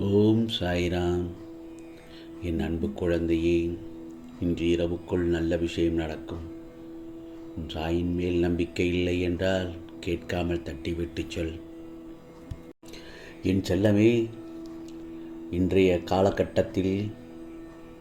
ஓம் சாய்ராம். என் அன்பு குழந்தையே இன்று இரவுக்குள் நல்ல விஷயம் நடக்கும். உன் சாயின் மேல் நம்பிக்கை இல்லை என்றால் கேட்காமல் தட்டிவிட்டு சொல். என் செல்லமே இன்றைய காலகட்டத்தில்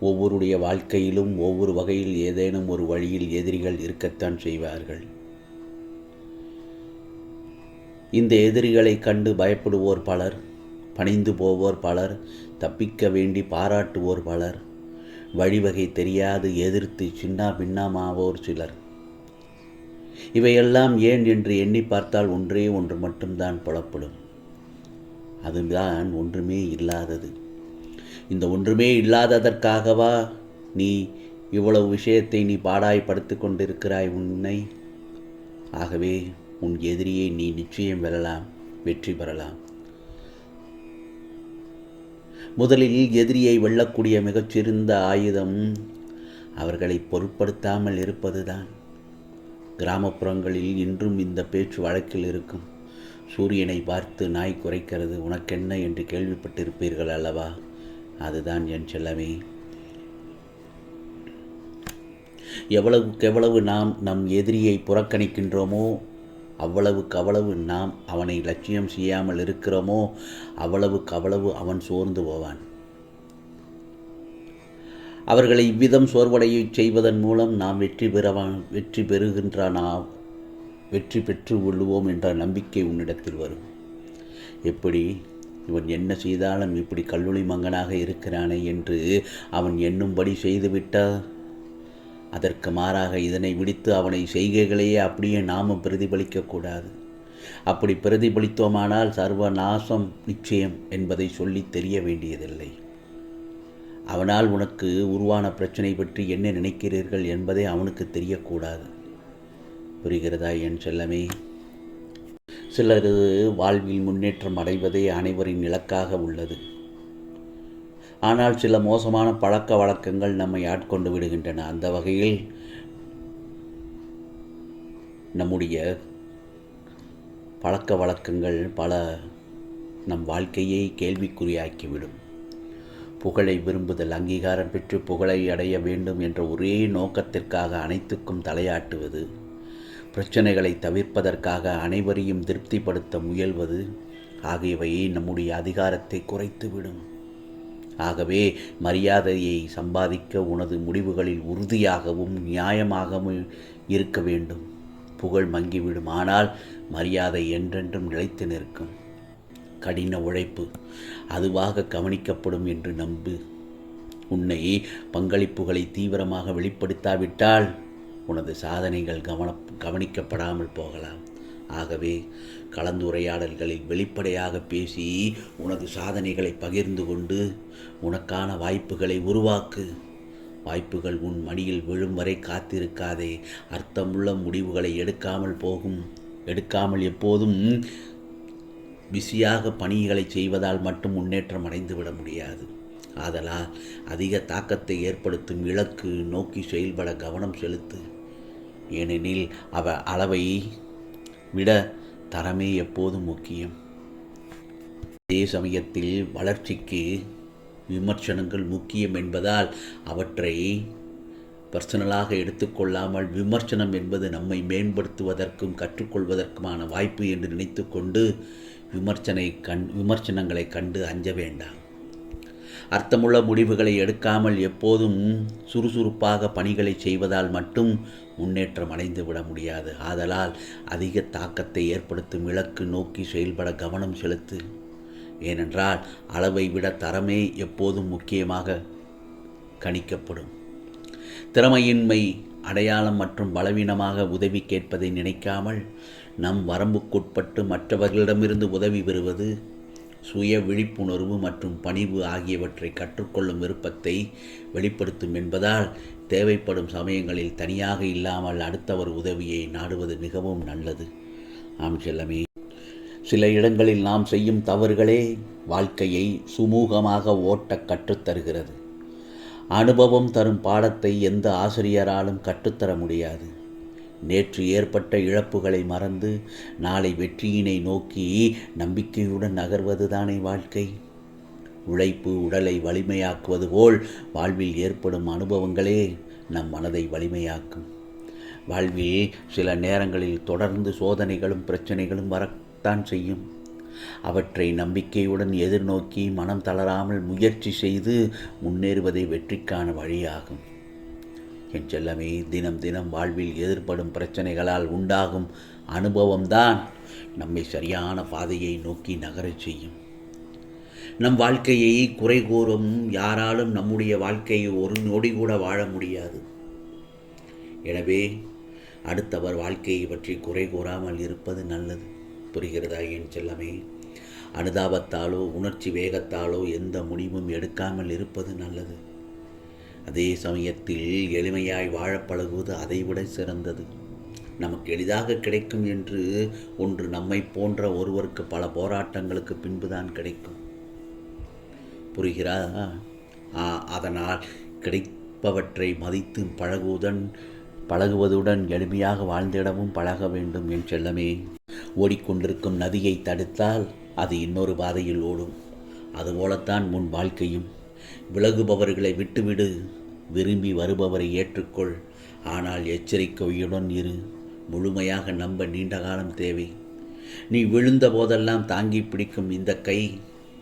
ஒவ்வொருடைய வாழ்க்கையிலும் ஒவ்வொரு வகையில் ஏதேனும் ஒரு வழியில் எதிரிகள் இருக்கத்தான் செய்வார்கள். இந்த எதிரிகளை கண்டு பயப்படுவோர் பலர் பணிந்து போவோர் பலர் தப்பிக்க வேண்டி பாராட்டுவோர் பலர். வழிவகை தெரியாது எதிர்த்து சின்னா பின்னமாவோர் சிலர். இவையெல்லாம் ஏன் என்று எண்ணி பார்த்தால் ஒன்றே ஒன்று மட்டும்தான் புலப்படும். அதுதான் ஒன்றுமே இல்லாதது. இந்த ஒன்றுமே இல்லாததற்காகவா நீ இவ்வளவு விஷயத்தை நீ பாடாய்படுத்தி கொண்டிருக்கிறாய் உன்னை? ஆகவே உன் எதிரியை நீ நிச்சயம் வெல்லலாம் வெற்றி பெறலாம். முதலில் எதிரியை வெல்லக்கூடிய மிகச்சிறந்த ஆயுதம் அவர்களை பொருட்படுத்தாமல் இருப்பதுதான். கிராமப்புறங்களில் இன்றும் இந்த பேச்சு வழக்கில் இருக்கும். சூரியனை பார்த்து நாய் குறைக்கிறது உனக்கென்ன என்று கேள்விப்பட்டிருப்பீர்கள் அல்லவா? அதுதான் என் செல்லமே. எவ்வளவுக்கு எவ்வளவு நாம் நம் எதிரியை புறக்கணிக்கின்றோமோ அவ்வளவுக்கு அவ்வளவு நாம் அவனை லட்சியம் செய்யாமல் இருக்கிறோமோ அவ்வளவுக்கு அவ்வளவு அவன் சோர்ந்து போவான். அவர்களை இவ்விதம் சோர்வடைய செய்வதன் மூலம் நாம் வெற்றி பெறவான் வெற்றி பெறுகின்றானா நாம் வெற்றி பெற்று கொள்ளுவோம் என்ற நம்பிக்கை உன்னிடத்தில் வரும். எப்படி? இவன் என்ன செய்தாலும் இப்படி கல்லூரி மங்கனாக இருக்கிறானே என்று அவன் எண்ணும்படி செய்துவிட்டால் அதற்கு மாறாக இதனை விடுத்து அவனை செய்கைகளையே அப்படியே நாமும் பிரதிபலிக்கக்கூடாது. அப்படி பிரதிபலித்தோமானால் சர்வ நாசம் நிச்சயம் என்பதை சொல்லி தெரிய வேண்டியதில்லை. அவனால் உனக்கு உருவான பிரச்சனை பற்றி என்ன நினைக்கிறீர்கள் என்பதை அவனுக்கு தெரியக்கூடாது. புரிகிறதா என் செல்லமே? சிலரது வாழ்வில் முன்னேற்றம் அடைவதே அனைவரின் இலக்காக உள்ளது. ஆனால் சில மோசமான பழக்க வழக்கங்கள் நம்மை ஆட்கொண்டு விடுகின்றன. அந்த வகையில் நம்முடைய பழக்க வழக்கங்கள் பல நம் வாழ்க்கையை கேள்விக்குறியாக்கிவிடும். புகழை விரும்புதல் அங்கீகாரம் பெற்று புகழை அடைய வேண்டும் என்ற ஒரே நோக்கத்திற்காக அனைத்துக்கும் தலையாட்டுவது பிரச்சனைகளை தவிர்ப்பதற்காக அனைவரையும் திருப்திப்படுத்த முயல்வது ஆகியவையே நம்முடைய அதிகாரத்தை குறைத்துவிடும். ஆகவே மரியாதையை சம்பாதிக்க உனது முடிவுகளில் உறுதியாகவும் நியாயமாகவும் இருக்க வேண்டும். புகழ் மங்கிவிடும். ஆனால் மரியாதை என்றென்றும் நிலைத்து நிற்கும். கடின உழைப்பு அதுவாக கவனிக்கப்படும் என்று நம்பு. உன்னை பங்களிப்புகளை தீவிரமாக வெளிப்படுத்தாவிட்டால் உனது சாதனைகள் கவன கவனிக்கப்படாமல் போகலாம். ஆகவே கலந்துரையாடல்களில் வெளிப்படையாக பேசி உனது சாதனைகளை பகிர்ந்து கொண்டு உனக்கான வாய்ப்புகளை உருவாக்கு. வாய்ப்புகள் உன் மடியில் விழும் வரை காத்திருக்காதே. அர்த்தமுள்ள முடிவுகளை எடுக்காமல் போகும். எடுக்காமல் எப்போதும் பிஸியாக பணிகளை செய்வதால் மட்டும் முன்னேற்றம் அடைந்துவிட முடியாது. ஆதலால் அதிக தாக்கத்தை ஏற்படுத்தும் இலக்கு நோக்கி செயல்பட கவனம் செலுத்து. ஏனெனில் அவ அளவை விட தரமே எப்போதும் முக்கியம். அதே சமயத்தில் வளர்ச்சிக்கு விமர்சனங்கள் முக்கியம் என்பதால் அவற்றை பர்சனலாக எடுத்துக்கொள்ளாமல் விமர்சனம் என்பது நம்மை மேம்படுத்துவதற்கும் கற்றுக்கொள்வதற்குமான வாய்ப்பு என்று நினைத்து கொண்டு விமர்சனை கண் விமர்சனங்களை கண்டு அஞ்ச வேண்டாம். அர்த்தமுள்ள முடிவுகளை எடுக்காமல் எப்போதும் சுறுசுறுப்பாக பணிகளை செய்வதால் மட்டும் முன்னேற்றம் அடைந்து விட முடியாது. ஆதலால் அதிக தாக்கத்தை ஏற்படுத்தும் இலக்கு நோக்கி செயல்பட கவனம் செலுத்து. ஏனென்றால் அளவை விட தரமே எப்போதும் முக்கியமாக கணிக்கப்படும். திறமையின்மை அடையாளம் மற்றும் பலவீனமாக உதவி கேட்பதை நினைக்காமல் நம் வரம்புக்குட்பட்டு மற்றவர்களிடமிருந்து உதவி பெறுவது சுய விழிப்புணர்வு மற்றும் பணிவு ஆகியவற்றை கற்றுக்கொள்ளும் விருப்பத்தை வெளிப்படுத்தும் என்பதால் தேவைப்படும் சமயங்களில் தனியாக இல்லாமல் அடுத்தவர் உதவியை நாடுவது மிகவும் நல்லது. ஆம் செல்லமே. சில இடங்களில் நாம் செய்யும் தவறுகளே வாழ்க்கையை சுமூகமாக ஓட்ட கற்றுத்தருகிறது. அனுபவம் தரும் பாடத்தை எந்த ஆசிரியராலும் கற்றுத்தர முடியாது. நேற்று ஏற்பட்ட இழப்புகளை மறந்து நாளை வெற்றியினை நோக்கி நம்பிக்கையுடன் நகர்வதுதானே வாழ்க்கை. உழைப்பு உடலை வலிமையாக்குவது போல் வாழ்வில் ஏற்படும் அனுபவங்களே நம் மனதை வலிமையாக்கும். வாழ்வில் சில நேரங்களில் தொடர்ந்து சோதனைகளும் பிரச்சனைகளும் வரத்தான் செய்யும். அவற்றை நம்பிக்கையுடன் எதிர்நோக்கி மனம் தளராமல் முயற்சி செய்து முன்னேறுவதே வெற்றிக்கான வழியாகும். என் செல்லமே தினம் தினம் வாழ்வில் எதிர்ப்படும் பிரச்சனைகளால் உண்டாகும் அனுபவம்தான் நம்மை சரியான பாதையை நோக்கி நகரச் செய்யும். நம் வாழ்க்கையை குறை கூறும் யாராலும் நம்முடைய வாழ்க்கையை ஒரு நொடி கூட வாழ முடியாது. எனவே அடுத்தவர் வாழ்க்கையை பற்றி குறை கூறாமல் இருப்பது நல்லது. புரிகிறதா என் செல்லமே? அனுதாபத்தாலோ உணர்ச்சி வேகத்தாலோ எந்த முடிவும் எடுக்காமல் இருப்பது நல்லது. அதே சமயத்தில் எளிமையாய் வாழ பழகுவது அதைவிட சிறந்தது. நமக்கு எளிதாக கிடைக்கும் என்று ஒன்று நம்மை போன்ற ஒருவருக்கு பல போராட்டங்களுக்கு பின்புதான் கிடைக்கும். புரிகிறா ஆ, அதனால் கிடைப்பவற்றை மதித்து பழகுவதன் பழகுவதுடன் எளிமையாக வாழ்ந்திடவும் பழக வேண்டும் என் செல்லமே. ஓடிக்கொண்டிருக்கும் நதியை தடுத்தால் அது இன்னொரு பாதையில் ஓடும். அதுபோலத்தான் முன் வாழ்க்கையும். விலகுபவர்களை விட்டுவிடு. விரும்பி வருபவரை ஏற்றுக்கொள். ஆனால் எச்சரிக்கையுடன் இரு. முழுமையாக நம்ப நீண்ட காலம் தேவை. நீ விழுந்த போதெல்லாம் தாங்கி பிடிக்கும் இந்த கை.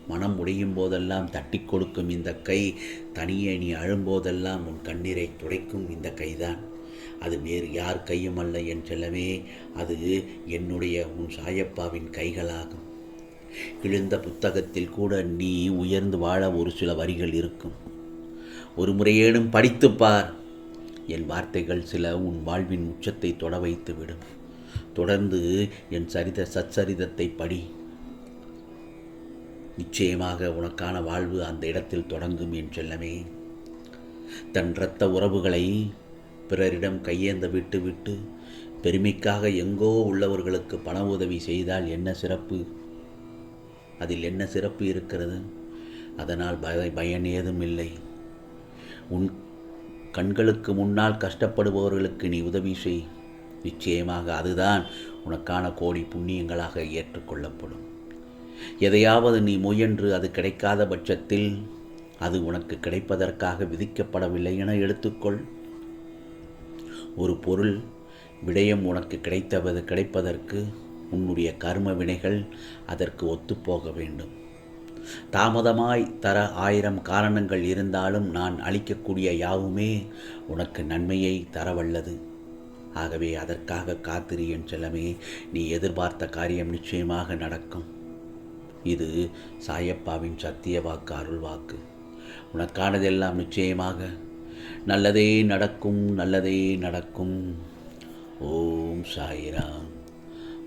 மனம் உடையும் போதெல்லாம் தட்டி கொடுக்கும் இந்த கை. தனியே நீ அழும்போதெல்லாம் உன் கண்ணீரை துடைக்கும் இந்த கைதான். அது வேறு யார் கையும் அல்ல என் செல்லவே அது என்னுடைய உன் சாயப்பாவின் கைகளாகும். கிழிந்த புத்தகத்தில் கூட நீ உயர்ந்து வாழ ஒரு சில வரிகள் இருக்கும். ஒரு முறையேனும் படித்துப்பார் என் வார்த்தைகள் சில உன் வாழ்வின் உச்சத்தை தொட வைத்து விடும். தொடர்ந்து என் சரித சச்சரிதத்தை படி. நிச்சயமாக உனக்கான வாழ்வு அந்த இடத்தில் தொடங்கும் என் செல்லமே. தன் இரத்த உறவுகளை பிறரிடம் கையேந்த விட்டு விட்டு பெருமைக்காக எங்கோ உள்ளவர்களுக்கு பண உதவி செய்தால் என்ன சிறப்பு? அதில் என்ன சிறப்பு இருக்கிறது? அதனால் பய பயன் ஏதும் இல்லை. உன் கண்களுக்கு முன்னால் கஷ்டப்படுபவர்களுக்கு நீ உதவி செய். நிச்சயமாக அதுதான் உனக்கான கோடி புண்ணியங்களாக ஏற்றுக்கொள்ளப்படும். எதையாவது நீ முயன்று அது கிடைக்காத பட்சத்தில் அது உனக்கு கிடைப்பதற்காக விதிக்கப்படவில்லை என எடுத்துக்கொள். ஒரு பொருள் விடயம் உனக்கு கிடைத்தவது கிடைப்பதற்கு உன்னுடைய கர்ம வினைகள் அதற்கு ஒத்துப்போக வேண்டும். தாமதமாய் தர ஆயிரம் காரணங்கள் இருந்தாலும் நான் அளிக்கக்கூடிய யாவுமே உனக்கு நன்மையை தரவல்லது. ஆகவே அதற்காக காத்திரு என் செல்லமே நீ எதிர்பார்த்த காரியம் நிச்சயமாக நடக்கும். இது சாயப்பாவின் சத்திய வாக்கு அருள் வாக்கு. உனக்கானதெல்லாம் நிச்சயமாக. நல்லதே நடக்கும் நல்லதே நடக்கும். ஓம் சாயிராம்.